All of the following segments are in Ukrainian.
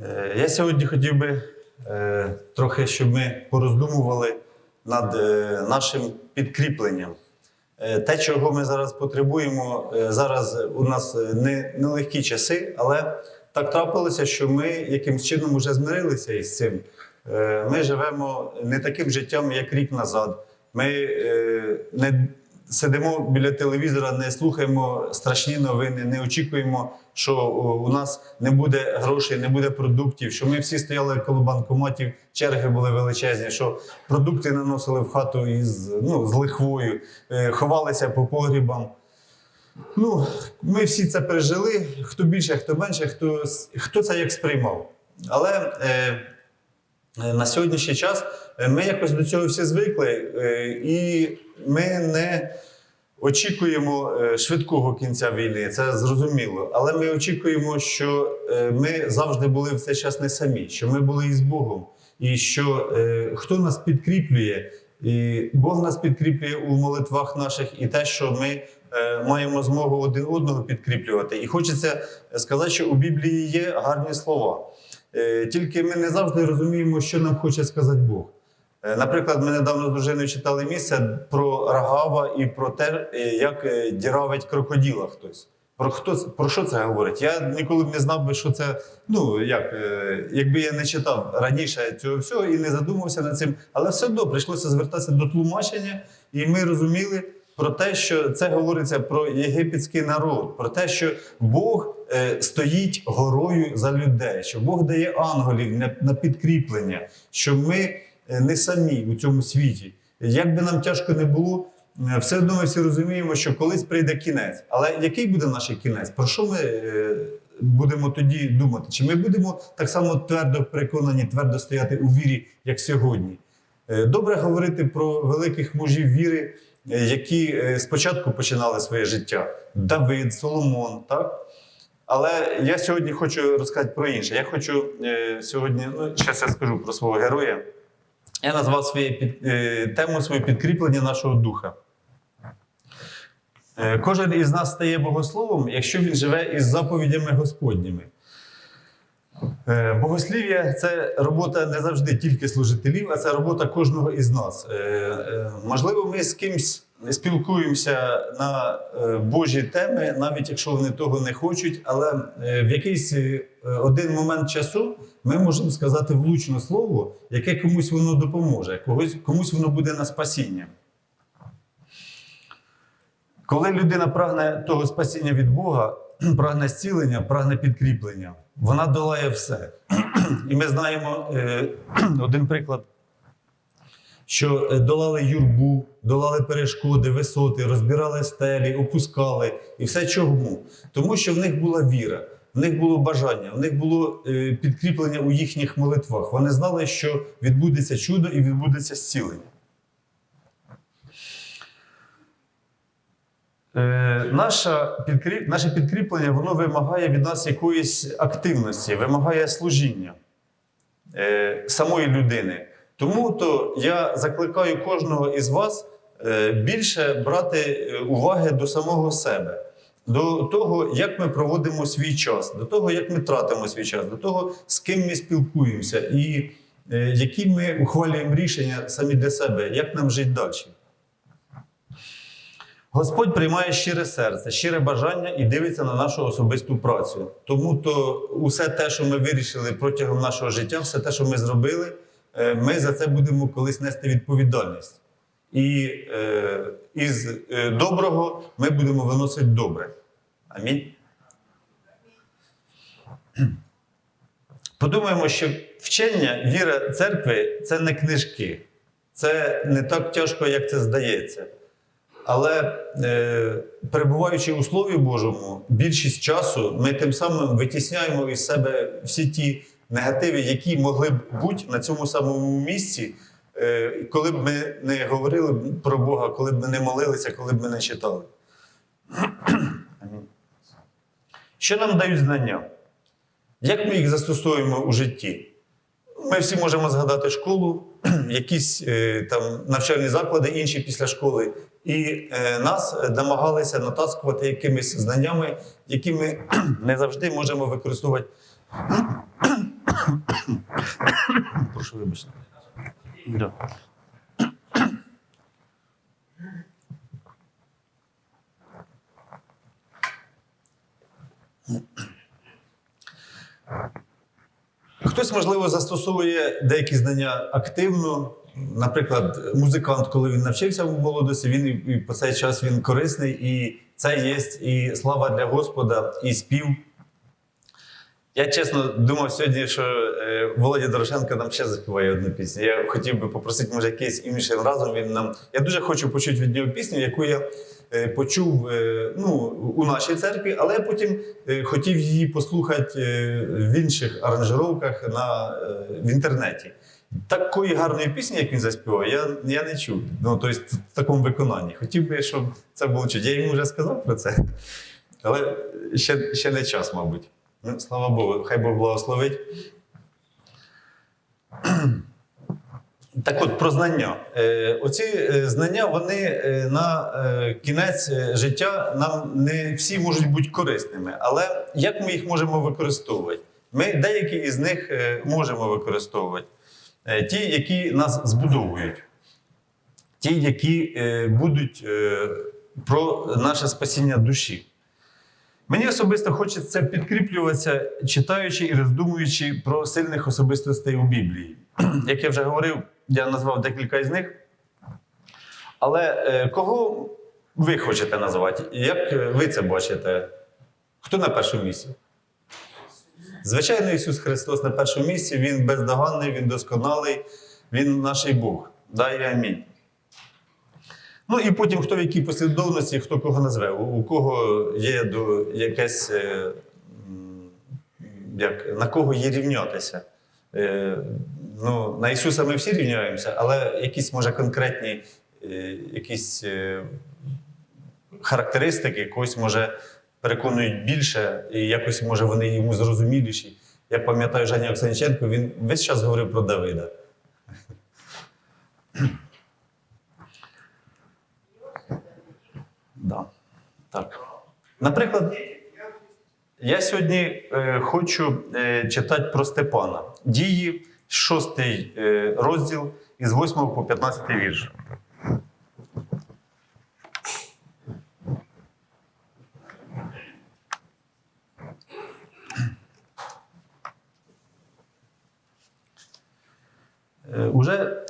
Е, Я сьогодні хотів би е, трохи, щоб ми пороздумували над е, нашим підкріпленням. Те, чого ми зараз потребуємо, зараз у нас е, не, нелегкі часи, але так трапилося, що ми якимсь чином вже змирилися із цим. Ми живемо не таким життям, як рік назад. Ми не сидимо біля телевізора, не слухаємо страшні новини, не очікуємо, що у нас не буде грошей, не буде продуктів, що ми всі стояли коло банкоматів, черги були величезні, що продукти наносили в хату із ну, з лихвою, е, ховалися по погрібам. Ну, ми всі це пережили, хто більше, хто менше, хто, хто це як сприймав. Але е, е, на сьогоднішній час е, ми якось до цього всі звикли, е, і ми не очікуємо е, швидкого кінця війни, це зрозуміло. Але ми очікуємо, що е, ми завжди були в цей час не самі, що ми були із Богом, і що е, хто нас підкріплює, і Бог нас підкріплює у молитвах наших, і те, що ми маємо змогу один одного підкріплювати. І хочеться сказати, що у Біблії є гарні слова. Тільки ми не завжди розуміємо, що нам хоче сказати Бог. Е, Наприклад, ми недавно з дружиною читали місце про Рагава і про те, е, як е, діравить крокоділа хтось. Про хто про що це говорить? Я ніколи б не знав би, що це. Ну як якби я не читав раніше цього всього і не задумався над цим, але все одно прийшлося звертатися до тлумачення, і ми розуміли про те, що це говориться про єгипетський народ, про те, що Бог стоїть горою за людей, що Бог дає ангелів на, підкріплення, що ми не самі у цьому світі. Як би нам тяжко не було, е, все одно ми всі розуміємо, що колись прийде кінець. Але який буде наш кінець? Про що ми е, будемо тоді думати? Чи ми будемо так само твердо переконані, твердо стояти у вірі, як сьогодні? Е, Добре говорити про великих мужів віри, е, які е, спочатку починали своє життя: Давид, Соломон, так? Але я сьогодні хочу розказати про інше. Я хочу е, сьогодні, ну, зараз я скажу про свого героя. Я назвав своє під, е, тему своє підкріплення нашого духа. Е, Кожен із нас стає богословом, якщо він живе із заповідями Господніми. Е, Богослів'я це робота не завжди тільки служителів, а це робота кожного із нас. Можливо, ми з кимсь спілкуємося на е, Божі теми, навіть якщо вони того не хочуть, але е, в якийсь е, один момент часу ми можемо сказати влучне слово, яке комусь воно допоможе, комусь воно буде на спасіння. Коли людина прагне того спасіння від Бога, прагне зцілення, прагне підкріплення, вона долає все. І ми знаємо один приклад, що е, долали юрбу, долали перешкоди, висоти, розбирали стелі, опускали. І все чому? Тому що в них була віра, в них було бажання, в них було е, підкріплення у їхніх молитвах. Вони знали, що відбудеться чудо і відбудеться зцілення. Е. Наше підкріплення воно вимагає від нас якоїсь активності, вимагає служіння самої людини. Тому то я закликаю кожного із вас е, більше брати е, уваги до самого себе, до того, як ми проводимо свій час, до того, як ми тратимо свій час, до того, з ким ми спілкуємося і е, які ми ухвалюємо рішення самі для себе, як нам жити далі. Господь приймає щире серце, щире бажання і дивиться на нашу особисту працю. Тому то усе те, що ми вирішили протягом нашого життя, все те, що ми зробили, ми за це будемо колись нести відповідальність. І е, із е, доброго ми будемо виносити добре. Амінь. Подумаємо, що вчення, віра церкви це не книжки. Це не так тяжко, як це здається. Але е, перебуваючи у Слові Божому, більшість часу ми тим самим витісняємо із себе всі ті негативи, які могли б бути на цьому самому місці, е, коли б ми не говорили про Бога, коли б ми не молилися, коли б ми не читали. Що нам дають знання? Як ми їх застосовуємо у житті? Ми всі можемо згадати школу, якісь е, там навчальні заклади, інші після школи, і е, нас намагалися натаскувати якимись знаннями, які ми не завжди можемо використовувати Прошу вибачте. Да. Хтось, можливо, застосовує деякі знання активно. Наприклад, музикант, коли він навчився в молодості, він і- по цей час він корисний, і це є і слава для Господа, і спів. Я чесно думав сьогодні, що е, Володя Дорошенко нам ще заспіває одну пісню. Я хотів би попросити, може, якийсь іншим разом він нам. Я дуже хочу почути від нього пісню, яку я е, почув е, ну, у нашій церкві, але потім е, хотів її послухати е, в інших аранжировках на, е, в інтернеті. Такої гарної пісні, як він заспівав, я, я не чув. Ну, тобто, в такому виконанні. Хотів би, щоб це було чуть. Я йому вже сказав про це, але ще, ще не час, мабуть. Ну, слава Богу, хай Бог благословить. Так от про знання. Е, оці е, знання, вони е, на кінець життя нам не всі можуть бути корисними. Але як ми їх можемо використовувати? Ми деякі із них можемо використовувати. Ті, які нас збудовують, ті, які будуть про наше спасіння душі. Мені особисто хочеться підкріплюватися, читаючи і роздумуючи про сильних особистостей у Біблії. Як я вже говорив, я назвав декілька із них. Але е, кого ви хочете назвати? Як е, ви це бачите? Хто на першому місці? Звичайно, Ісус Христос на першому місці, Він бездоганний, Він досконалий, Він наш Бог. Дай амінь. Ну і потім хто в якій послідовності, хто кого назве, у, кого є до якесь, е, як, на кого є рівнятися. Е, ну, на Ісуса ми всі рівняємося, але якісь, може, конкретні е, якісь характеристики когось, може, переконують більше, і якось, може, вони йому зрозуміліші. Я пам'ятаю Женя Оксаніченко, він весь час говорив про Давида. Да. Так. Наприклад, я сьогодні е, хочу е, читати про Степана. Дії, 6 е, розділ із 8 по 15 вірш. Е, Уже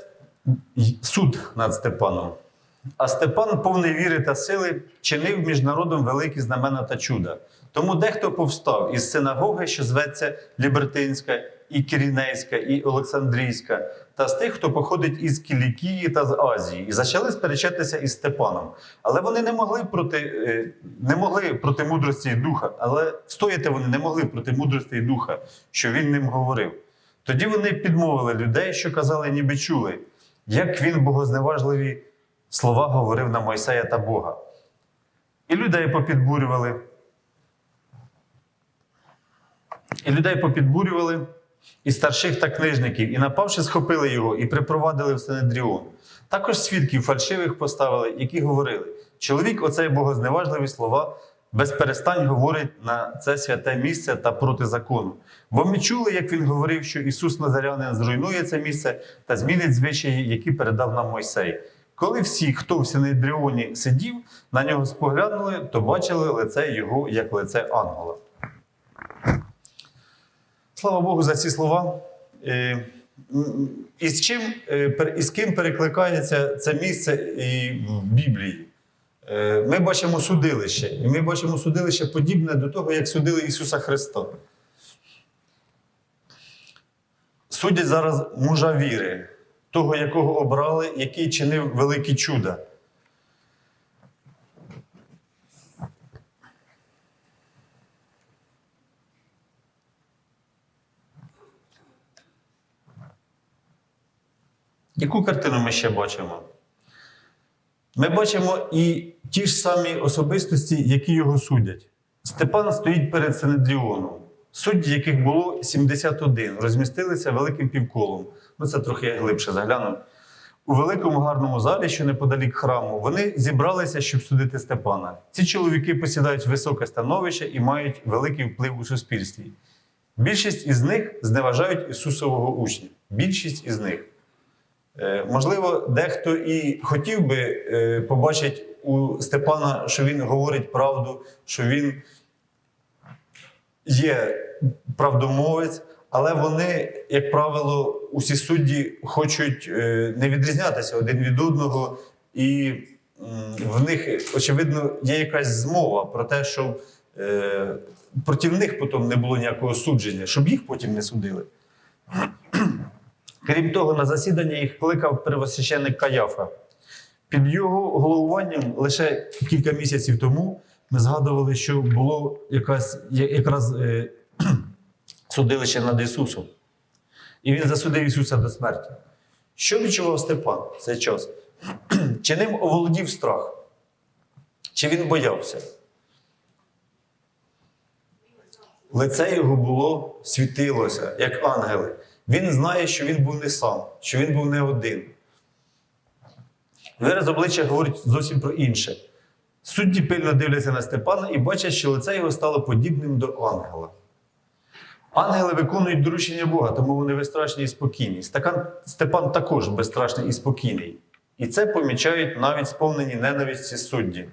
суд над Степаном. А Степан, повний віри та сили, чинив між народом великі знамена та чуда. Тому дехто повстав із синагоги, що зветься Лібертинська, і Кірінейська, і Олександрійська, та з тих, хто походить із Кілікії та з Азії, і почали сперечатися із Степаном. Але вони не могли проти, е, не могли проти мудрості і духа, але стояти вони не могли проти мудрості і духа, що він ним говорив. Тоді вони підмовили людей, що казали, ніби чули, як він богозневажливі слова говорив на Мойсея та Бога. І людей попідбурювали. І людей попідбурювали, і старших та книжників, і напавши, схопили його і припровадили в Синедріон. Також свідків фальшивих поставили, які говорили: чоловік, оцей богозневажливі слова, без перестань говорить на це святе місце та проти закону. Бо ми чули, як він говорив, що Ісус Назарянин зруйнує це місце та змінить звичаї, які передав нам Мойсей. Коли всі, хто в Синедріоні сидів, на нього споглянули, то бачили лице його як лице ангела. Слава Богу за ці слова. Е, І з чим е, і з ким перекликається це місце і в Біблії? Е, Ми бачимо судилище, і ми бачимо судилище подібне до того, як судили Ісуса Христа. Судять зараз мужа віри, того, якого обрали, який чинив великі чуда. Яку картину ми ще бачимо? Ми бачимо і ті ж самі особистості, які його судять. Степан стоїть перед Синедріоном, судді, яких було 71, розмістилися великим півколом. Ну, це трохи глибше заглянув. У великому гарному залі, що неподалік храму, вони зібралися, щоб судити Степана. Ці чоловіки посідають високе становище і мають великий вплив у суспільстві. Більшість із них зневажають Ісусового учня. Більшість із них. Е, Можливо, дехто і хотів би е, побачити у Степана, що він говорить правду, що він є правдомовець, але вони, як правило, усі судді хочуть е, не відрізнятися один від одного, і в них, очевидно, є якась змова про те, щоб е, проти них потім не було ніякого судження, щоб їх потім не судили. Крім того, на засідання їх кликав первосвященник Каяфа. Під його головуванням лише кілька місяців тому ми згадували, що було якась, якраз е, судилище над Ісусом. І він засудив Ісуса до смерті. Що відчував Степан в цей час? Чи ним оволодів страх? Чи він боявся? Лице його було світилося, як ангели. Він знає, що він був не сам, що він був не один. Вираз обличчя говорить зовсім про інше. Судді пильно дивляться на Степана і бачать, що лице його стало подібним до ангела. Ангели виконують доручення Бога, тому вони безстрашні і спокійні. Стакан, Степан також безстрашний і спокійний. І це помічають навіть сповнені ненависті судді.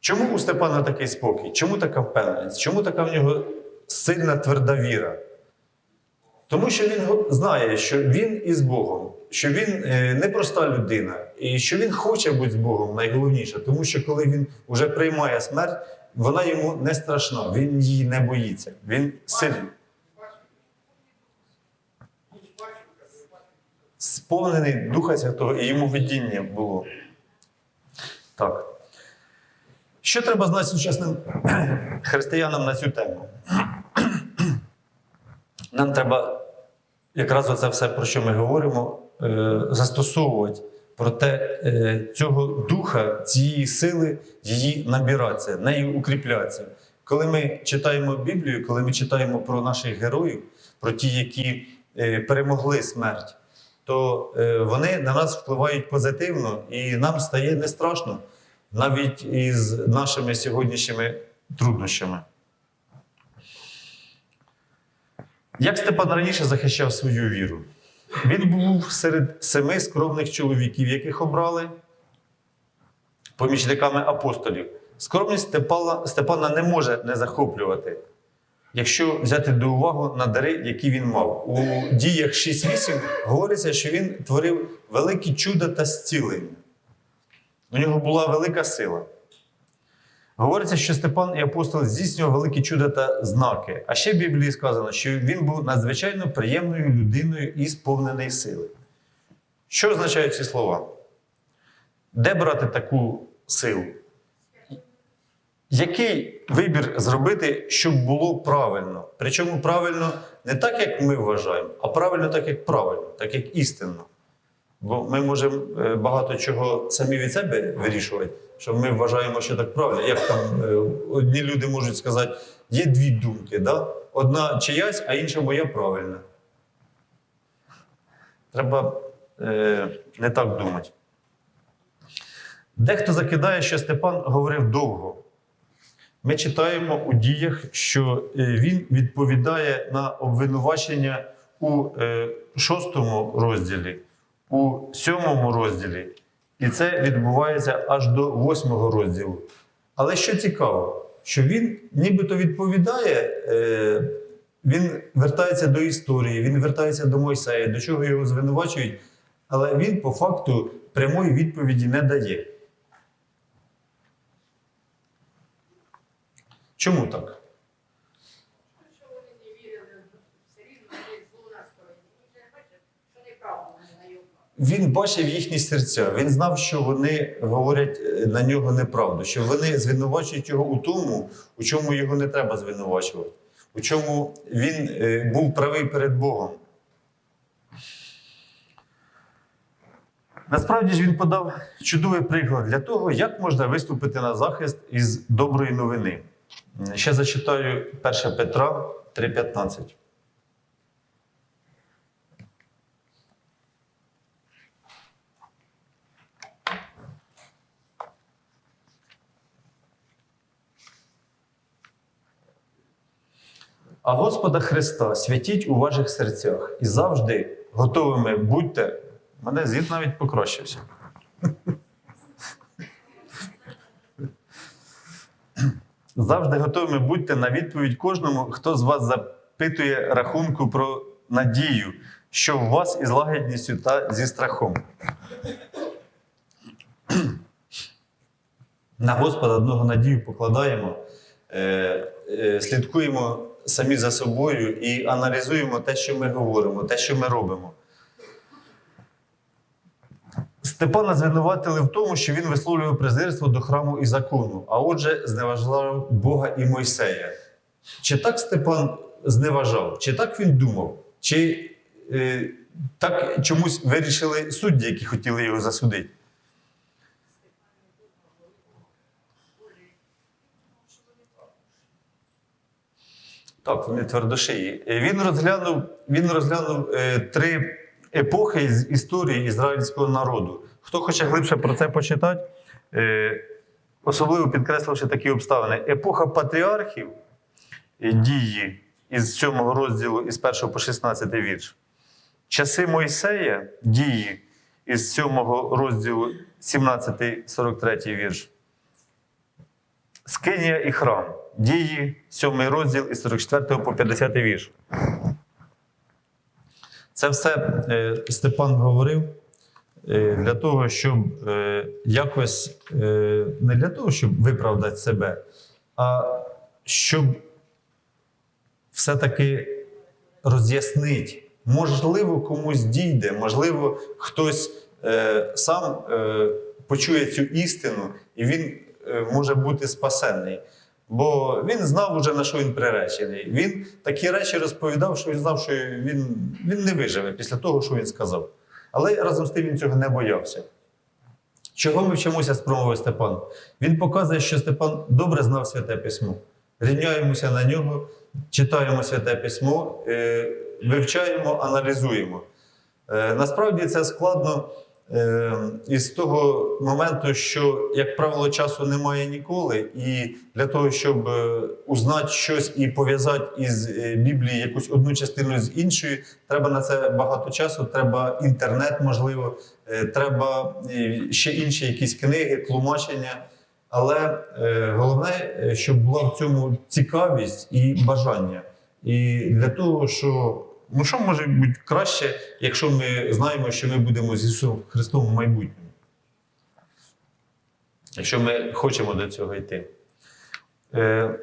Чому у Степана такий спокій? Чому така впевненість? Чому така в нього сильна тверда віра? Тому що він знає, що він із Богом, що він е, не проста людина, і що він хоче бути з Богом найголовніше, тому що коли він вже приймає смерть, вона йому не страшна, він її не боїться. Він сильний. Сповнений Духа Святого, і йому видіння було. Так. Що треба знати сучасним християнам на цю тему? Нам треба якраз оце все, про що ми говоримо, застосовувати. Проте е, цього духа, цієї сили, її набиратися, нею укріплятися. Коли ми читаємо Біблію, коли ми читаємо про наших героїв, про ті, які е, перемогли смерть, то е, вони на нас впливають позитивно і нам стає не страшно навіть із нашими сьогоднішніми труднощами. Як Степан раніше захищав свою віру? Він був серед семи скромних чоловіків, яких обрали помічниками апостолів. Скромність Степана, Степана не може не захоплювати, якщо взяти до уваги на дари, які він мав. У діях 6.8 говориться, що він творив великі чуда та зцілення. У нього була велика сила. Говориться, що Степан і апостол здійснював великі чуда та знаки. А ще в Біблії сказано, що він був надзвичайно приємною людиною і сповнений сили. Що означають ці слова? Де брати таку силу? Який вибір зробити, щоб було правильно? Причому правильно не так, як ми вважаємо, а правильно так, як правильно, так як істинно. Бо ми можемо е, багато чого самі від себе вирішувати, що ми вважаємо, що так правильно. Як там е, одні люди можуть сказати, є дві думки, да? одна чиясь, а інша моя правильна. Треба е, не так думати. Дехто закидає, що Степан говорив довго. Ми читаємо у діях, що е, він відповідає на обвинувачення у шостому розділі, у сьомому розділі, і це відбувається аж до восьмого розділу. Але що цікаво, що він нібито відповідає, е, він вертається до історії, він вертається до Мойсея, до чого його звинувачують, але він по факту прямої відповіді не дає. Чому так? Що вони не вірили, все рівно вони зло настроєні. Він же бачив, що неправда вони на його. Він бачив їхні серця. Він знав, що вони говорять е, на нього неправду, що вони звинувачують його у тому, у чому його не треба звинувачувати, у чому він е, був правий перед Богом. Насправді ж він подав чудовий приклад для того, як можна виступити на захист із доброї новини. Ще зачитаю 1 Петра 3,15. А Господа Христа святіть у ваших серцях і завжди готовими будьте. Мене зід навіть покращився. Завжди готовими будьте на відповідь кожному, хто з вас запитує рахунку про надію, що в вас із лагідністю та зі страхом. На Господа одного надію покладаємо, е, е, слідкуємо самі за собою і аналізуємо те, що ми говоримо, те, що ми робимо. Степана звинуватили в тому, що він висловлював презирство до храму і закону, а отже, зневажав Бога і Мойсея. Чи так Степан зневажав, чи так він думав, чи е, так чомусь вирішили судді, які хотіли його засудити? Так, вони твердошиї. Е, Він розглянув, він розглянув е, три епохи з історії ізраїльського народу. Хто хоче глибше про це почитати, е, особливо підкресливши такі обставини. Епоха патріархів дії із 7 розділу із 1 по 16 вірш. Часи Мойсея дії із 7 розділу 17-43 вірш. Скинія і храм. Дії, 7 розділ із 44 по 50 вірш. Це все е, Степан говорив е, для того, щоб е, якось не для того, щоб виправдати себе, а щоб все-таки роз'яснити. Можливо, комусь дійде, можливо, хтось е, сам е, почує цю істину, і він е, може бути спасенний. Бо він знав уже на що він приречений. Він такі речі розповідав, що він знав, що він, він не виживе після того, що він сказав. Але разом з тим він цього не боявся. Чого ми вчимося з промови Степан? Він показує, що Степан добре знав святе письмо. Рівняємося на нього, читаємо святе письмо, е, вивчаємо, аналізуємо. Е, Насправді це складно е, із того моменту, що, як правило, часу немає ніколи, і для того, щоб е, узнати щось і пов'язати із е, Біблії якусь одну частину з іншою, треба на це багато часу, треба інтернет, можливо, е, треба ще інші якісь книги, тлумачення. Але головне, щоб була в цьому цікавість і бажання. І для того, що ну що може бути краще, якщо ми знаємо, що ми будемо з Ісусом Христом в майбутньому. Якщо ми хочемо до цього йти. Е,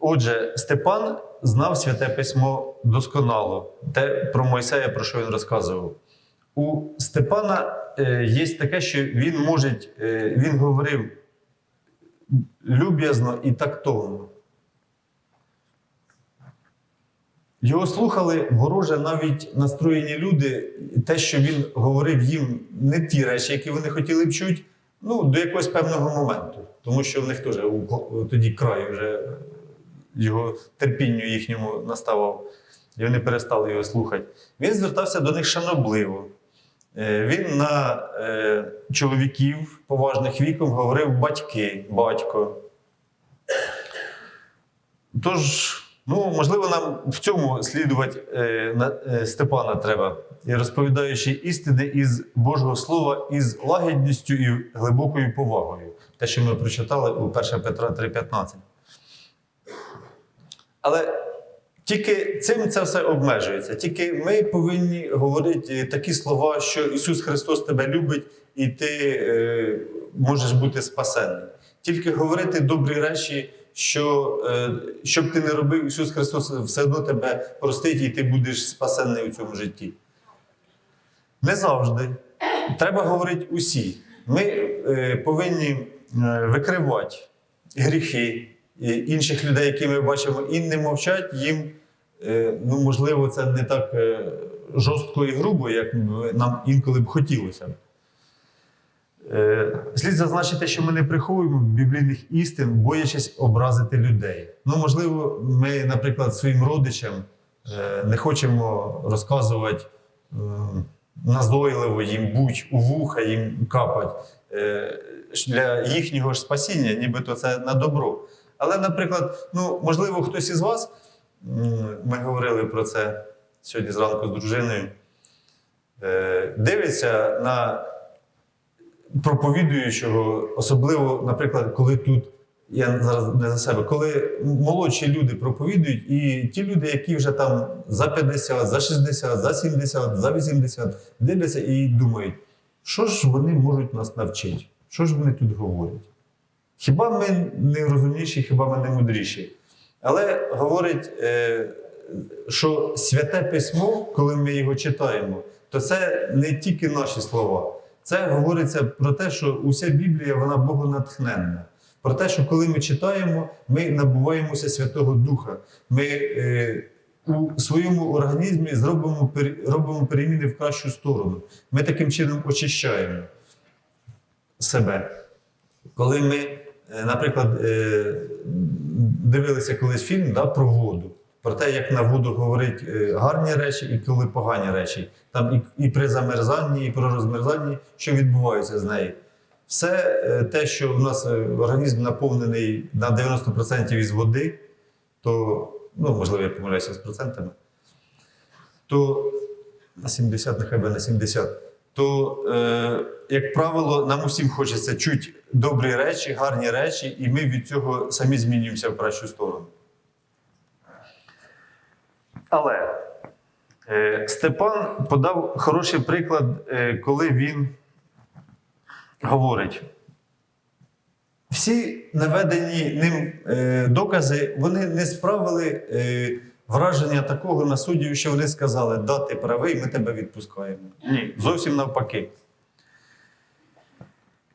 отже, Степан знав святе письмо досконало, те про Мойсея, про що він розказував. У Степана е, є таке, що він може, е, він говорив люб'язно і тактовно. Його слухали вороже навіть настроєні люди, те, що він говорив їм не ті речі, які вони хотіли б чути, ну, до якогось певного моменту. Тому що в них теж тоді край вже його терпінню їхньому наставав, і вони перестали його слухати. Він звертався до них шанобливо. Е, Він на е, чоловіків поважних віком говорив батьки, батько. Тож, ну, можливо, нам в цьому слідувати е, на, е, Степана треба, розповідаючи істини із Божого Слова із лагідністю і глибокою повагою. Те, що ми прочитали у 1 Петра 3,15. Але тільки цим це все обмежується. Тільки ми повинні говорити такі слова, що Ісус Христос тебе любить і ти е, можеш бути спасенний. Тільки говорити добрі речі, що е, що б ти не робив, Ісус Христос все одно тебе простить і ти будеш спасенний у цьому житті. Не завжди. Треба говорити усі. Ми е, повинні е, викривати гріхи е, інших людей, які ми бачимо, і не мовчать їм. е, Ну, можливо, це не так жорстко і грубо, як нам інколи б хотілося. Е, Слід зазначити, що ми не приховуємо біблійних істин, боячись образити людей. Ну, можливо, ми, наприклад, своїм родичам е, не хочемо розказувати назойливо їм будь у вуха їм капать е, для їхнього ж спасіння, нібито це на добро. Але, наприклад, ну, можливо, хтось із вас ми говорили про це сьогодні зранку з дружиною. Дивиться на проповідуючого, особливо, наприклад, коли тут, я зараз не за себе, коли молодші люди проповідують, і ті люди, які вже там за 50, за 60, за 70, за 80, дивляться і думають, що ж вони можуть нас навчити? Що ж вони тут говорять? Хіба ми не розумніші, хіба ми не мудріші? Але говорить, е, що святе письмо, коли ми його читаємо, то це не тільки наші слова. Це говориться про те, що уся Біблія вона богонатхненна. Про те, що коли ми читаємо, ми набуваємося Святого Духа. Ми е, у своєму організмі зробимо, робимо переміни в кращу сторону. Ми таким чином очищаємо себе. Коли ми, е, наприклад, е, дивилися колись фільм да, про воду, про те, як на воду говорить е, гарні речі і коли погані речі, там і, і при замерзанні, і при розмерзанні, що відбувається з нею. Все е, те, що в нас е, організм наповнений на 90% із води, то, ну, можливо, я помиляюся з процентами, то на 70, нехай би на 70, то, е, як правило, нам усім хочеться чути добрі речі, гарні речі, і ми від цього самі змінюємося в кращу сторону. Але е, Степан подав хороший приклад, е, коли він говорить. Всі наведені ним е, докази вони не справили враження такого на суддів, що вони сказали, да, ти правий, ми тебе відпускаємо. Ні, зовсім навпаки.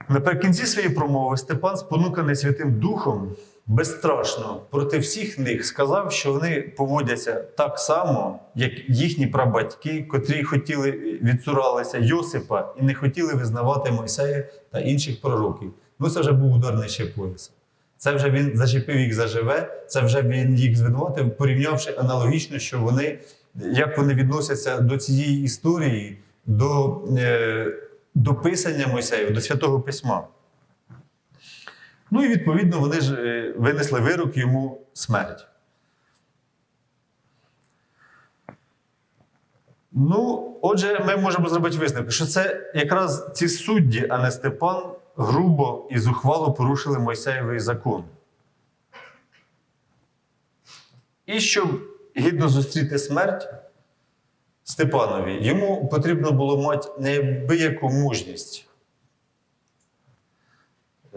Наприкінці своєї промови Степан, спонуканий Святим Духом, безстрашно проти всіх них сказав, що вони поводяться так само, як їхні прабатьки, котрі хотіли відцуралися Йосипа і не хотіли визнавати Мойсея та інших пророків. Ну, це вже був удар нижче пояса. Це вже він зачепив їх заживе, це вже він їх звинуватив, порівнявши аналогічно, що вони, як вони відносяться до цієї історії, до, е, до писання Мойсея, до Святого Письма. Ну і відповідно вони ж е, винесли вирок йому смерть. Ну, отже, ми можемо зробити висновок, що це якраз ці судді, а не Степан, грубо і зухвало порушили Мойсеєвий закон. І щоб гідно зустріти смерть Степанові, йому потрібно було мати неабияку мужність.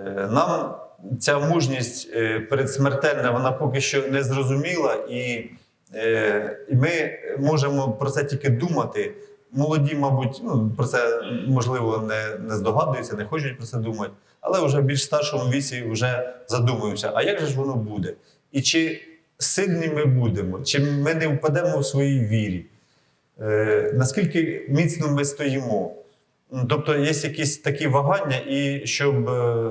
Е, Нам ця мужність е, передсмертельна, вона поки що не зрозуміла, е, і ми можемо про це тільки думати. Молоді, мабуть, ну, про це можливо не, не здогадуються, не хочуть про це думати, але вже в більш старшому віці вже задумуємося, а як же ж воно буде? І чи сильні ми будемо, чи ми не впадемо в своїй вірі? Е, наскільки міцно ми стоїмо? Тобто є якісь такі вагання, і щоб е,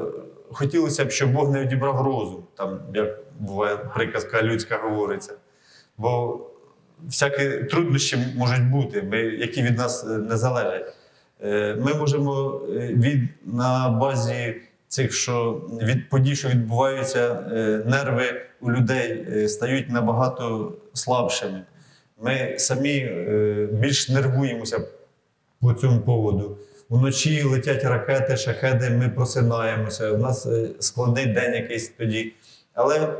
хотілося б, щоб Бог не одібрав розум, там, як буває приказка людська говориться. Бо всякі труднощі можуть бути, які від нас е, не залежать. Е, Ми можемо від, на базі цих, що від подій, що відбуваються, нерви у людей стають набагато слабшими. Ми самі більш нервуємося по цьому поводу. Вночі летять ракети, шахеди, ми просинаємося. У нас е, складний день якийсь тоді. Але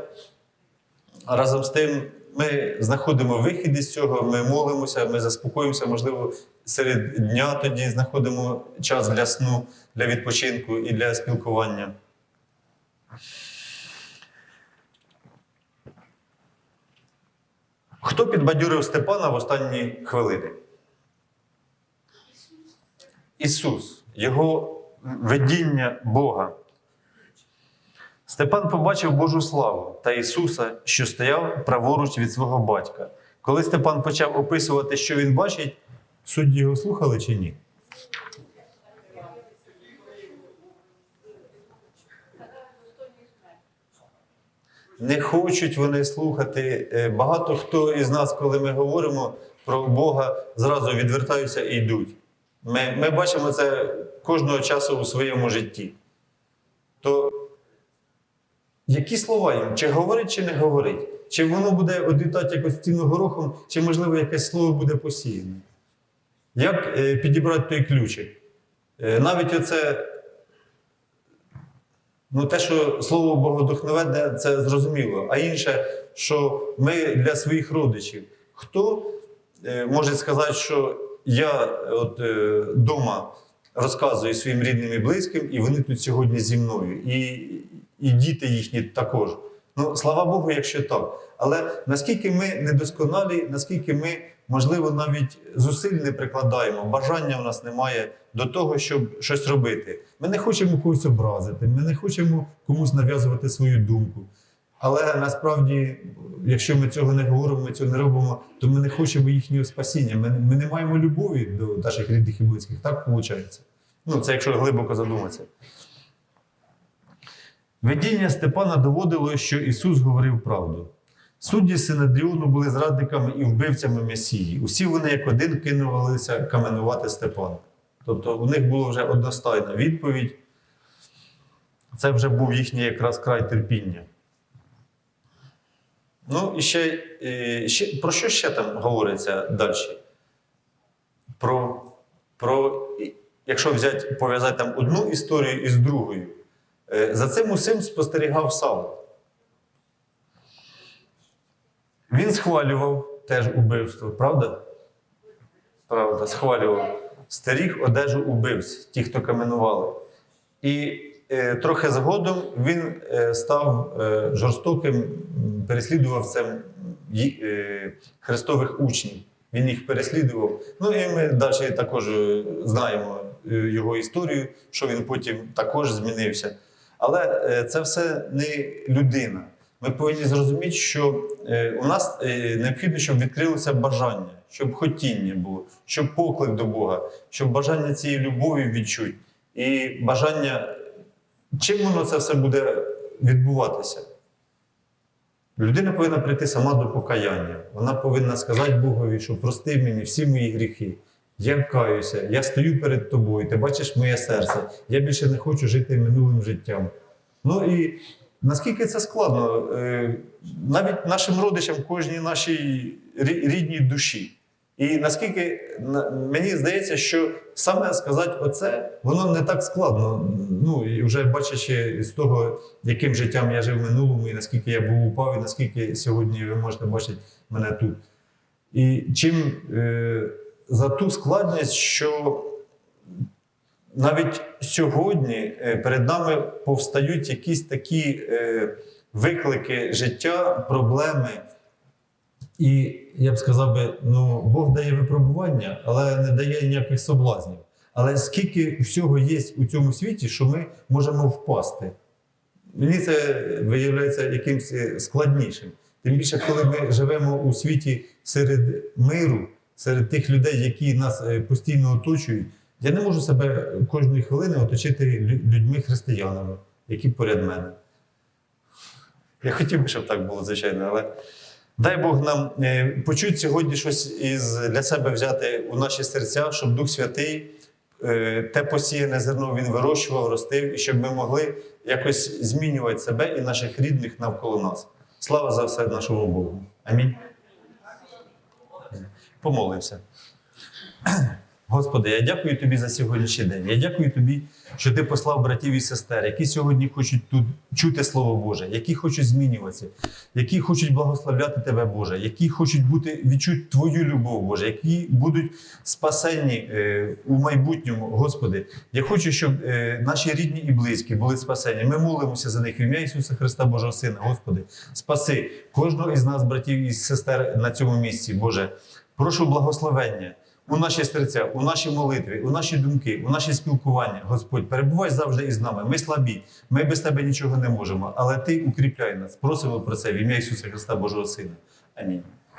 разом з тим ми знаходимо вихід із цього, ми молимося, ми заспокоїмося, можливо, серед дня тоді знаходимо час для сну, для відпочинку і для спілкування. Хто підбадьорив Степана в останні хвилини? Ісус, Його видіння Бога. Степан побачив Божу славу та Ісуса, що стояв праворуч від свого батька. Коли Степан почав описувати, що він бачить, судді його слухали чи ні? Не хочуть вони слухати. Е, Багато хто із нас, коли ми говоримо про Бога, зразу відвертаються і йдуть. Ми, ми бачимо це кожного часу у своєму житті. То які слова їм? Чи говорить, чи не говорить? Чи воно буде одвітати якось стіну горохом, чи, можливо, якесь слово буде посіяне? Як е, підібрати той ключик? Е, навіть оце, ну, те, що слово богодухновенне, це зрозуміло. А інше, що ми для своїх родичів. Хто е, може сказати, що я от е, розказую своїм рідним і близьким, і вони тут сьогодні зі мною, і, і діти їхні також. Ну, слава Богу, якщо так. Але наскільки ми недосконалі, наскільки ми, можливо, навіть зусиль не прикладаємо, бажання у нас немає до того, щоб щось робити. Ми не хочемо когось образити, ми не хочемо комусь нав'язувати свою думку. Але насправді, якщо ми цього не говоримо, ми цього не робимо, то ми не хочемо їхнього спасіння. Ми, ми не маємо любові до наших рідних і близьких. Так виходить. Ну, це якщо глибоко задуматися. Видіння Степана доводило, що Ісус говорив правду. Судді Синедріону були зрадниками і вбивцями Месії. Усі вони як один кинувалися каменувати Степана. Тобто у них була вже одностайна відповідь. Це вже був їхній якраз край терпіння. Ну, і ще, е, ще про що ще там говориться далі? Про, про якщо взяти, пов'язати там одну історію із другою, Е, за цим усім спостерігав Савл. Він схвалював теж убивство, правда? Правда, схвалював. Стеріг одежу убивць, ті, хто каменували. І трохи згодом він е, став е, жорстоким переслідувавцем е, учнів. Він їх переслідував. Ну і ми далі також е, знаємо е, його історію, що він потім також змінився. Але е, це все не людина. Ми повинні зрозуміти, що е, у нас е, необхідно, щоб відкрилося бажання, щоб хотіння було, щоб поклик до Бога, щоб бажання цієї любові відчути. І бажання, чим воно це все буде відбуватися? Людина повинна прийти сама до покаяння. Вона повинна сказати Богові, що прости мені всі мої гріхи. Я каюся, я стою перед тобою, ти бачиш моє серце. Я більше не хочу жити минулим життям. Ну і наскільки це складно, Е, навіть нашим родичам, кожній нашій рідній душі. І наскільки мені здається, що саме сказати оце, воно не так складно. Ну і вже бачачи з того, яким життям я жив в минулому, і наскільки я був упав, і наскільки сьогодні ви можете бачити мене тут. І чим е, за ту складність, що навіть сьогодні е, перед нами повстають якісь такі е, виклики життя, проблеми. І я б сказав би, ну, Бог дає випробування, але не дає ніяких соблазнів. Але скільки всього є у цьому світі, що ми можемо впасти. Мені це виявляється якимось складнішим. Тим більше, коли ми живемо у світі серед миру, серед тих людей, які нас е, постійно оточують, я не можу себе кожної хвилини оточити людьми-християнами, які поряд мене. Я хотів би, щоб так було, звичайно, але дай Бог нам е, почути сьогодні щось із, для себе взяти у наші серця, щоб Дух Святий е, те посіяне зерно він вирощував, ростив, і щоб ми могли якось змінювати себе і наших рідних навколо нас. Слава за все нашому Богу. Амінь. Помолимося. Господи, я дякую тобі за сьогоднішній день. Я дякую тобі, що ти послав братів і сестер, які сьогодні хочуть тут чути Слово Боже, які хочуть змінюватися, які хочуть благословляти тебе, Боже, які хочуть бути відчути Твою любов, Боже, які будуть спасені е, у майбутньому, Господи. Я хочу, щоб е, наші рідні і близькі були спасені. Ми молимося за них в ім'я Ісуса Христа, Божого Сина. Господи, спаси кожного із нас, братів і сестер, на цьому місці, Боже. Прошу благословення у наші серця, у наші молитви, у наші думки, у наші спілкування. Господь, перебувай завжди із нами. Ми слабі, ми без тебе нічого не можемо, але Ти укріпляй нас. Просимо про це в ім'я Ісуса Христа, Божого Сина. Амінь.